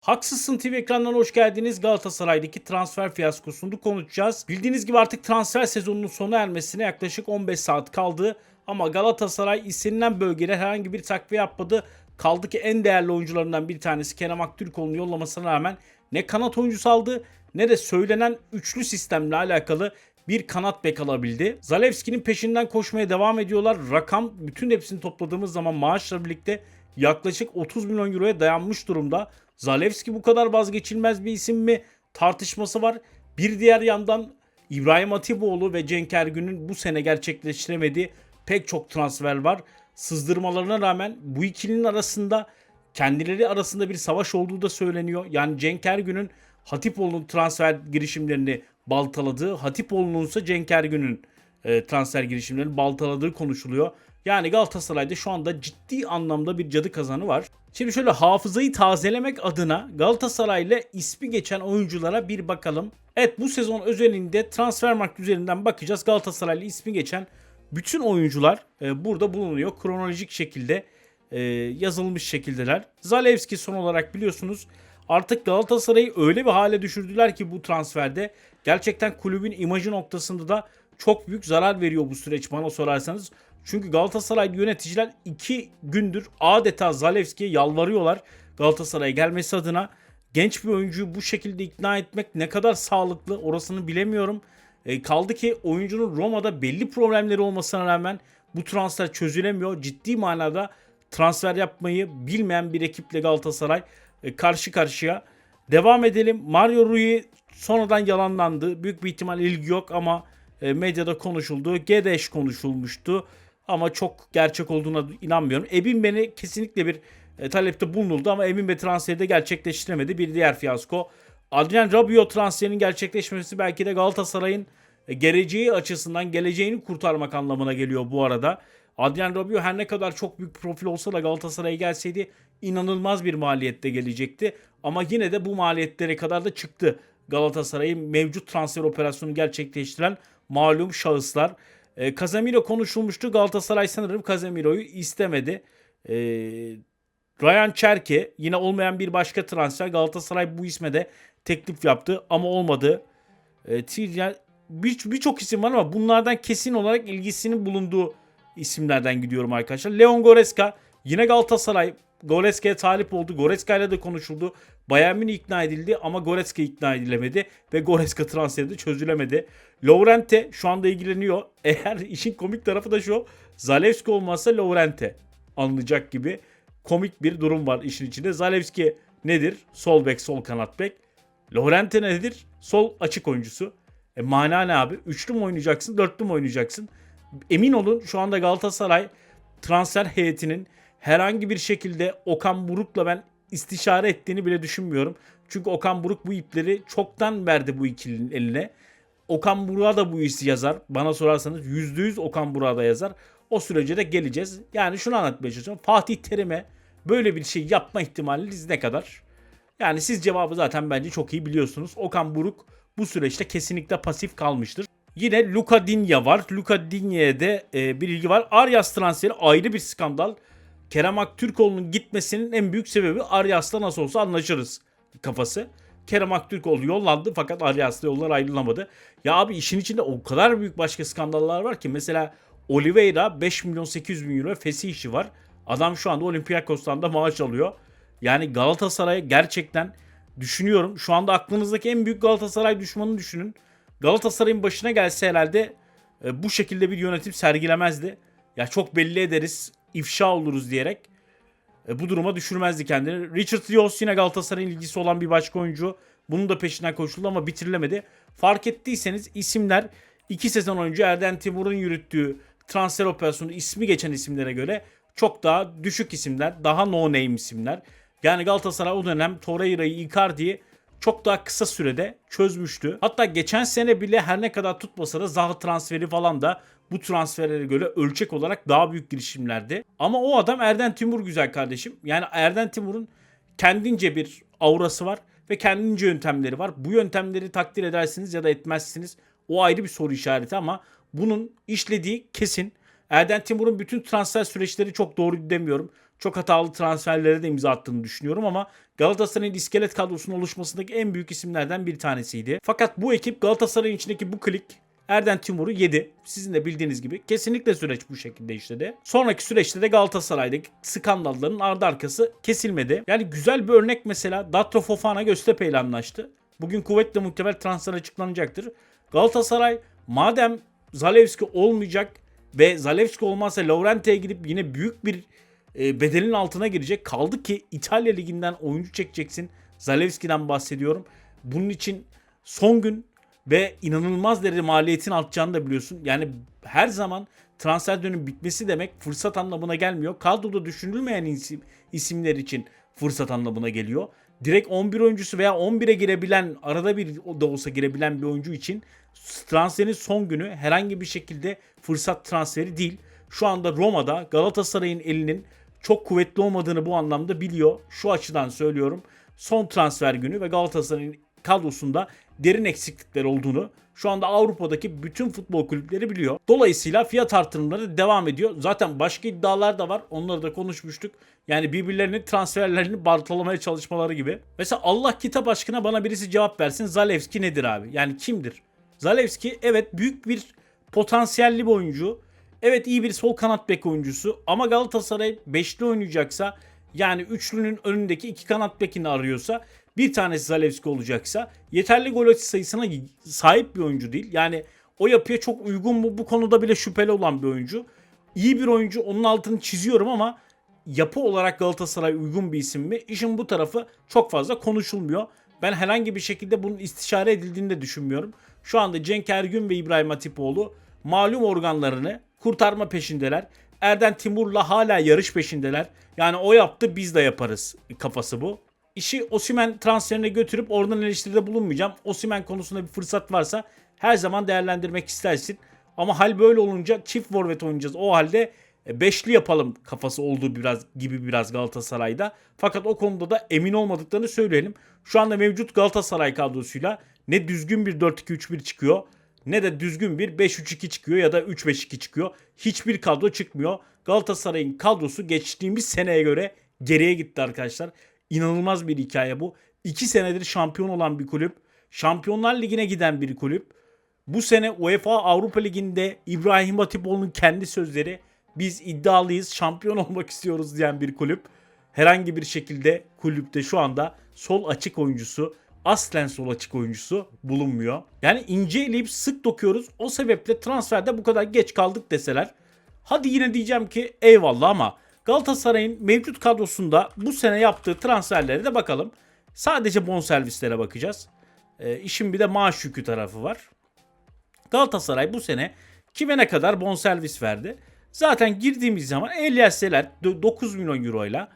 Haksızsın TV ekranlarına hoş geldiniz. Galatasaray'daki transfer fiyaskosunu konuşacağız. Bildiğiniz gibi artık transfer sezonunun sona ermesine yaklaşık 15 saat kaldı. Ama Galatasaray istenilen bölgede herhangi bir takviye yapmadı. Kaldı ki en değerli oyuncularından bir tanesi Kerem Aktürkoğlu'nun yollamasına rağmen ne kanat oyuncusu aldı ne de söylenen üçlü sistemle alakalı bir kanat bek alabildi. Zalewski'nin peşinden koşmaya devam ediyorlar. Rakam bütün hepsini topladığımız zaman maaşla birlikte yaklaşık 30 milyon euroya dayanmış durumda. Zalewski bu kadar vazgeçilmez bir isim mi tartışması var. Bir diğer yandan İbrahim Atiboğlu ve Cenk Ergün'ün bu sene gerçekleştiremediği pek çok transfer var. Sızdırmalarına rağmen bu ikilinin arasında kendileri arasında bir savaş olduğu da söyleniyor. Yani Cenk Ergün'ün Hatipoğlu'nun transfer girişimlerini baltaladığı, Hatipoğlu'nun ise Cenk Ergün'ün e, transfer girişimlerini baltaladığı konuşuluyor. Yani Galatasaray'da şu anda ciddi anlamda bir cadı kazanı var. Şimdi şöyle hafızayı tazelemek adına Galatasaray'la ismi geçen oyunculara bir bakalım. Evet bu sezon özelinde Transfermarkt üzerinden bakacağız. Galatasaray'la ismi geçen bütün oyuncular e, burada bulunuyor. Kronolojik şekilde e, yazılmış şekildeler. Zalewski son olarak biliyorsunuz artık Galatasaray'ı öyle bir hale düşürdüler ki bu transferde gerçekten kulübün imajı noktasında da çok büyük zarar veriyor bu süreç bana sorarsanız. Çünkü Galatasaray yöneticiler iki gündür adeta Zalewski'ye yalvarıyorlar Galatasaray'a gelmesi adına. Genç bir oyuncuyu bu şekilde ikna etmek ne kadar sağlıklı orasını bilemiyorum. E, kaldı ki oyuncunun Roma'da belli problemleri olmasına rağmen bu transfer çözülemiyor. Ciddi manada transfer yapmayı bilmeyen bir ekiple Galatasaray e, karşı karşıya. Devam edelim. Mario Rui sonradan yalanlandı. Büyük bir ihtimal ilgi yok ama medyada konuşuldu. Gedeş konuşulmuştu ama çok gerçek olduğuna inanmıyorum. Ebin beni kesinlikle bir e, talepte bulunuldu ama Emin ve transferi de gerçekleştiremedi. Bir diğer fiyasko. Adrian Rabiot transferinin gerçekleşmesi belki de Galatasaray'ın e, geleceği açısından geleceğini kurtarmak anlamına geliyor bu arada. Adrian Rabiot her ne kadar çok büyük profil olsa da Galatasaray'a gelseydi inanılmaz bir maliyette gelecekti. Ama yine de bu maliyetlere kadar da çıktı. Galatasaray'ın mevcut transfer operasyonu gerçekleştiren malum şahıslar. E, Casemiro konuşulmuştu. Galatasaray sanırım Casemiro'yu istemedi. E, Ryan Çerke yine olmayan bir başka transfer. Galatasaray bu isme de teklif yaptı ama olmadı. E, Tiryan bir- birçok isim var ama bunlardan kesin olarak ilgisinin bulunduğu isimlerden gidiyorum arkadaşlar. Leon Goreska yine Galatasaray Goreska'ya talip oldu. Goreska ile de konuşuldu. Bayern Münih ikna edildi ama Goreska ikna edilemedi ve Goreska transferi de çözülemedi. Laurente şu anda ilgileniyor. Eğer işin komik tarafı da şu. Zalewski olmazsa Laurente alınacak gibi komik bir durum var işin içinde. Zalewski nedir? Sol bek, sol kanat bek. Laurente nedir? Sol açık oyuncusu. E mana ne abi? Üçlü mü oynayacaksın, dörtlü mü oynayacaksın? Emin olun şu anda Galatasaray transfer heyetinin herhangi bir şekilde Okan Buruk'la ben istişare ettiğini bile düşünmüyorum. Çünkü Okan Buruk bu ipleri çoktan verdi bu ikilinin eline. Okan Buruk'a da bu işi yazar. Bana sorarsanız %100 Okan Buruk'a da yazar. O sürece de geleceğiz. Yani şunu anlatmaya çalışıyorum. Fatih Terim'e böyle bir şey yapma ihtimaliniz ne kadar? Yani siz cevabı zaten bence çok iyi biliyorsunuz. Okan Buruk bu süreçte kesinlikle pasif kalmıştır. Yine Luka Dinya var. Luka Dinya'ya de e, bir ilgi var. Arias transferi ayrı bir skandal. Kerem Aktürkoğlu'nun gitmesinin en büyük sebebi Arias'la nasıl olsa anlaşırız kafası. Kerem Aktürkoğlu yollandı fakat Arias'la yollar ayrılamadı. Ya abi işin içinde o kadar büyük başka skandallar var ki mesela Oliveira 5 milyon 800 bin euro fesi işi var. Adam şu anda Olympiakos'tan da maaş alıyor. Yani Galatasaray'a gerçekten düşünüyorum. Şu anda aklınızdaki en büyük Galatasaray düşmanını düşünün. Galatasaray'ın başına gelse herhalde e, bu şekilde bir yönetim sergilemezdi. Ya çok belli ederiz, ifşa oluruz diyerek e, bu duruma düşürmezdi kendini. Richard Rios yine Galatasaray'ın ilgisi olan bir başka oyuncu. Bunun da peşinden koşuldu ama bitirilemedi. Fark ettiyseniz isimler iki sezon önce Erden Timur'un yürüttüğü transfer operasyonu ismi geçen isimlere göre çok daha düşük isimler, daha no name isimler. Yani Galatasaray o dönem Torreira'yı, Icardi'yi çok daha kısa sürede çözmüştü. Hatta geçen sene bile her ne kadar tutmasa da Zaha transferi falan da bu transferlere göre ölçek olarak daha büyük girişimlerdi. Ama o adam Erden Timur güzel kardeşim. Yani Erden Timur'un kendince bir aurası var ve kendince yöntemleri var. Bu yöntemleri takdir edersiniz ya da etmezsiniz. O ayrı bir soru işareti ama bunun işlediği kesin. Erden Timur'un bütün transfer süreçleri çok doğru demiyorum. Çok hatalı transferlere de imza attığını düşünüyorum ama Galatasaray'ın iskelet kadrosunun oluşmasındaki en büyük isimlerden bir tanesiydi. Fakat bu ekip Galatasaray'ın içindeki bu klik Erden Timur'u yedi. Sizin de bildiğiniz gibi kesinlikle süreç bu şekilde işledi. Sonraki süreçte de Galatasaray'daki skandalların ardı arkası kesilmedi. Yani güzel bir örnek mesela Datro Fofana Göztepe ile anlaştı. Bugün kuvvetle muhtemel transfer açıklanacaktır. Galatasaray madem Zalewski olmayacak ve Zalewski olmazsa Laurente'ye gidip yine büyük bir e, bedelin altına girecek. Kaldı ki İtalya Ligi'nden oyuncu çekeceksin. Zalewski'den bahsediyorum. Bunun için son gün ve inanılmaz derece maliyetin artacağını da biliyorsun. Yani her zaman transfer dönemi bitmesi demek fırsat anlamına gelmiyor. Kadroda düşünülmeyen isim, isimler için fırsat anlamına geliyor. Direkt 11 oyuncusu veya 11'e girebilen, arada bir da olsa girebilen bir oyuncu için transferin son günü herhangi bir şekilde fırsat transferi değil. Şu anda Roma'da Galatasaray'ın elinin çok kuvvetli olmadığını bu anlamda biliyor. Şu açıdan söylüyorum. Son transfer günü ve Galatasaray'ın kadrosunda derin eksiklikler olduğunu şu anda Avrupa'daki bütün futbol kulüpleri biliyor. Dolayısıyla fiyat artırımları devam ediyor. Zaten başka iddialar da var. Onları da konuşmuştuk. Yani birbirlerinin transferlerini bartalamaya çalışmaları gibi. Mesela Allah kitap aşkına bana birisi cevap versin. Zalewski nedir abi? Yani kimdir? Zalewski evet büyük bir potansiyelli bir oyuncu. Evet iyi bir sol kanat bek oyuncusu ama Galatasaray beşli oynayacaksa yani üçlünün önündeki iki kanat bekini arıyorsa bir tanesi Zalewski olacaksa yeterli gol açı sayısına sahip bir oyuncu değil. Yani o yapıya çok uygun mu bu konuda bile şüpheli olan bir oyuncu. İyi bir oyuncu onun altını çiziyorum ama yapı olarak Galatasaray uygun bir isim mi? İşin bu tarafı çok fazla konuşulmuyor. Ben herhangi bir şekilde bunun istişare edildiğini de düşünmüyorum. Şu anda Cenk Ergün ve İbrahim Hatipoğlu malum organlarını kurtarma peşindeler. Erden Timur'la hala yarış peşindeler. Yani o yaptı biz de yaparız kafası bu. İşi Osimen transferine götürüp oradan eleştiride bulunmayacağım. Osimen konusunda bir fırsat varsa her zaman değerlendirmek istersin. Ama hal böyle olunca çift forvet oynayacağız. O halde e, beşli yapalım kafası olduğu biraz gibi biraz Galatasaray'da. Fakat o konuda da emin olmadıklarını söyleyelim. Şu anda mevcut Galatasaray kadrosuyla ne düzgün bir 4-2-3-1 çıkıyor ne de düzgün bir 5-3-2 çıkıyor ya da 3-5-2 çıkıyor. Hiçbir kadro çıkmıyor. Galatasaray'ın kadrosu geçtiğimiz seneye göre geriye gitti arkadaşlar. İnanılmaz bir hikaye bu. 2 senedir şampiyon olan bir kulüp. Şampiyonlar Ligi'ne giden bir kulüp. Bu sene UEFA Avrupa Ligi'nde İbrahim Hatipoğlu'nun kendi sözleri biz iddialıyız şampiyon olmak istiyoruz diyen bir kulüp. Herhangi bir şekilde kulüpte şu anda sol açık oyuncusu aslen sol açık oyuncusu bulunmuyor. Yani ince eleyip sık dokuyoruz. O sebeple transferde bu kadar geç kaldık deseler. Hadi yine diyeceğim ki eyvallah ama Galatasaray'ın mevcut kadrosunda bu sene yaptığı transferlere de bakalım. Sadece bonservislere bakacağız. E, işin bir de maaş yükü tarafı var. Galatasaray bu sene kime ne kadar bonservis verdi? Zaten girdiğimiz zaman Elyasseler 9 milyon euroyla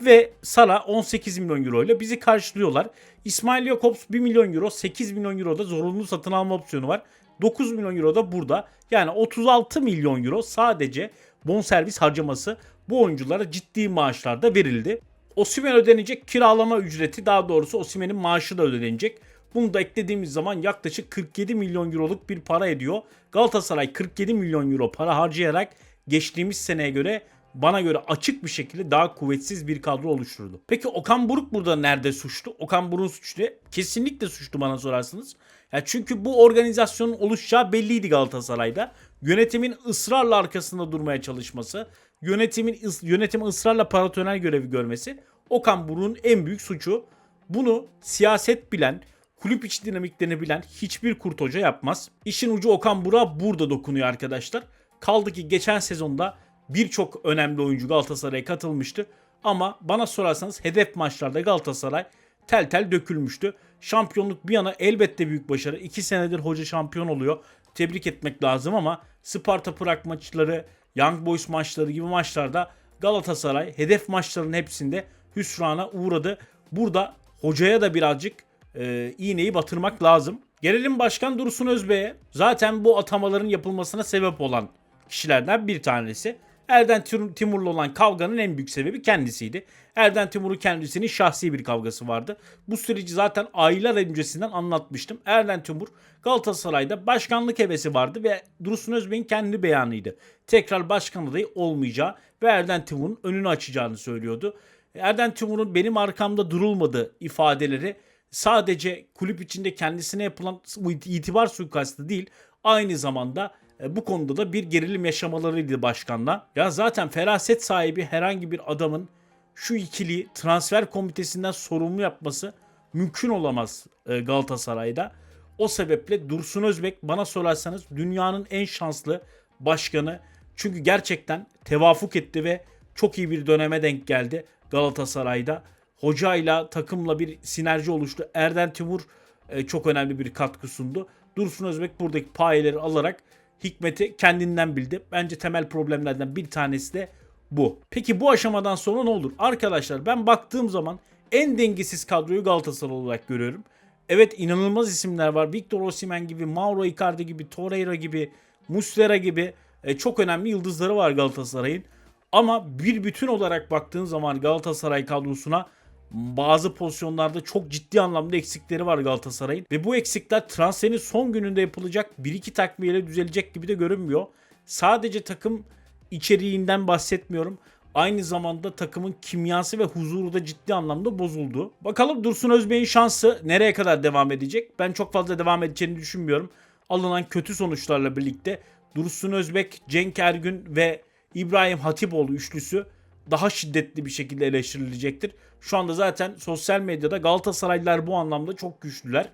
ve Sara 18 milyon euro ile bizi karşılıyorlar. İsmail Jakobs 1 milyon euro 8 milyon euro da zorunlu satın alma opsiyonu var. 9 milyon euro da burada. Yani 36 milyon euro sadece bonservis harcaması bu oyunculara ciddi maaşlarda verildi. Osimen ödenecek kiralama ücreti daha doğrusu Osimen'in maaşı da ödenecek. Bunu da eklediğimiz zaman yaklaşık 47 milyon euroluk bir para ediyor. Galatasaray 47 milyon euro para harcayarak geçtiğimiz seneye göre bana göre açık bir şekilde daha kuvvetsiz bir kadro oluşturdu. Peki Okan Buruk burada nerede suçlu? Okan Buruk'un suçlu kesinlikle suçlu bana sorarsınız. Ya çünkü bu organizasyonun oluşacağı belliydi Galatasaray'da. Yönetimin ısrarla arkasında durmaya çalışması, yönetimin yönetim ısrarla paratoner görevi görmesi Okan Buruk'un en büyük suçu. Bunu siyaset bilen, kulüp içi dinamiklerini bilen hiçbir kurt hoca yapmaz. İşin ucu Okan Burak'a burada dokunuyor arkadaşlar. Kaldı ki geçen sezonda birçok önemli oyuncu Galatasaray'a katılmıştı. Ama bana sorarsanız hedef maçlarda Galatasaray tel tel dökülmüştü. Şampiyonluk bir yana elbette büyük başarı. 2 senedir hoca şampiyon oluyor. Tebrik etmek lazım ama Sparta Prag maçları, Young Boys maçları gibi maçlarda Galatasaray hedef maçlarının hepsinde hüsrana uğradı. Burada hocaya da birazcık e, iğneyi batırmak lazım. Gelelim Başkan Dursun Özbey'e. Zaten bu atamaların yapılmasına sebep olan kişilerden bir tanesi. Erden Tim- Timur'la olan kavganın en büyük sebebi kendisiydi. Erden Timur'un kendisinin şahsi bir kavgası vardı. Bu süreci zaten aylar öncesinden anlatmıştım. Erden Timur Galatasaray'da başkanlık hevesi vardı ve Dursun Özbek'in kendi beyanıydı. Tekrar başkan adayı olmayacağı ve Erden Timur'un önünü açacağını söylüyordu. Erden Timur'un benim arkamda durulmadı ifadeleri sadece kulüp içinde kendisine yapılan itibar suikastı değil aynı zamanda bu konuda da bir gerilim yaşamalarıydı başkanla. Ya zaten feraset sahibi herhangi bir adamın şu ikili transfer komitesinden sorumlu yapması mümkün olamaz e, Galatasaray'da. O sebeple Dursun Özbek bana sorarsanız dünyanın en şanslı başkanı. Çünkü gerçekten tevafuk etti ve çok iyi bir döneme denk geldi Galatasaray'da. Hocayla takımla bir sinerji oluştu. Erden Timur e, çok önemli bir katkı sundu. Dursun Özbek buradaki payeleri alarak Hikmet'i kendinden bildi. Bence temel problemlerden bir tanesi de bu. Peki bu aşamadan sonra ne olur? Arkadaşlar ben baktığım zaman en dengesiz kadroyu Galatasaray olarak görüyorum. Evet inanılmaz isimler var. Victor Osimhen gibi, Mauro Icardi gibi, Torreira gibi, Muslera gibi e, çok önemli yıldızları var Galatasaray'ın. Ama bir bütün olarak baktığın zaman Galatasaray kadrosuna bazı pozisyonlarda çok ciddi anlamda eksikleri var Galatasaray'ın. Ve bu eksikler transferin son gününde yapılacak 1-2 takviyeyle düzelecek gibi de görünmüyor. Sadece takım içeriğinden bahsetmiyorum. Aynı zamanda takımın kimyası ve huzuru da ciddi anlamda bozuldu. Bakalım Dursun Özbey'in şansı nereye kadar devam edecek? Ben çok fazla devam edeceğini düşünmüyorum. Alınan kötü sonuçlarla birlikte Dursun Özbek, Cenk Ergün ve İbrahim Hatipoğlu üçlüsü daha şiddetli bir şekilde eleştirilecektir. Şu anda zaten sosyal medyada Galatasaraylılar bu anlamda çok güçlüler.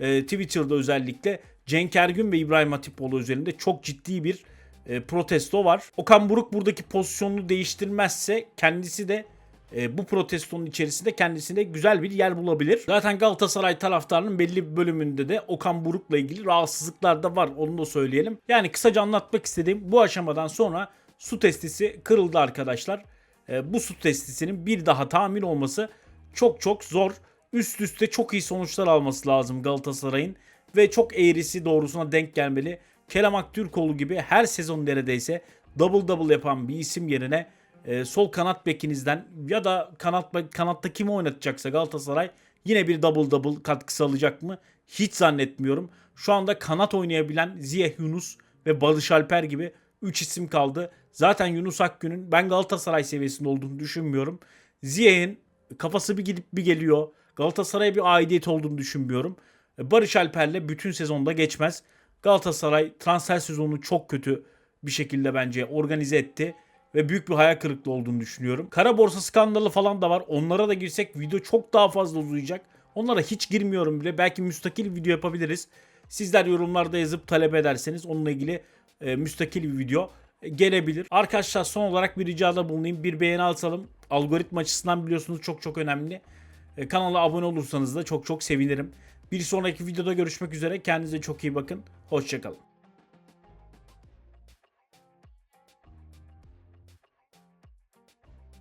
Ee, Twitter'da özellikle Cenk Ergün ve İbrahim Hatipoğlu üzerinde çok ciddi bir e, protesto var. Okan Buruk buradaki pozisyonunu değiştirmezse kendisi de e, bu protestonun içerisinde kendisine güzel bir yer bulabilir. Zaten Galatasaray taraftarının belli bir bölümünde de Okan Buruk'la ilgili rahatsızlıklar da var. Onu da söyleyelim. Yani kısaca anlatmak istediğim bu aşamadan sonra su testisi kırıldı arkadaşlar. E, bu su testisinin bir daha tamir olması çok çok zor. Üst üste çok iyi sonuçlar alması lazım Galatasaray'ın ve çok eğrisi doğrusuna denk gelmeli. Kerem Aktürkoğlu gibi her sezon neredeyse double double yapan bir isim yerine e, sol kanat bekinizden ya da kanat kanatta kimi oynatacaksa Galatasaray yine bir double double katkısı alacak mı? Hiç zannetmiyorum. Şu anda kanat oynayabilen Ziyeh Yunus ve Barış Alper gibi 3 isim kaldı. Zaten Yunus Akgün'ün ben Galatasaray seviyesinde olduğunu düşünmüyorum. Ziyeh'in kafası bir gidip bir geliyor. Galatasaray'a bir aidiyet olduğunu düşünmüyorum. Barış Alper'le bütün sezonda geçmez. Galatasaray transfer sezonunu çok kötü bir şekilde bence organize etti ve büyük bir hayal kırıklığı olduğunu düşünüyorum. Kara borsa skandalı falan da var. Onlara da girsek video çok daha fazla uzayacak. Onlara hiç girmiyorum bile. Belki müstakil video yapabiliriz. Sizler yorumlarda yazıp talep ederseniz onunla ilgili e, müstakil bir video e, gelebilir. Arkadaşlar son olarak bir ricada bulunayım. Bir beğeni atalım. Algoritma açısından biliyorsunuz çok çok önemli. E, kanala abone olursanız da çok çok sevinirim. Bir sonraki videoda görüşmek üzere. Kendinize çok iyi bakın. Hoşçakalın.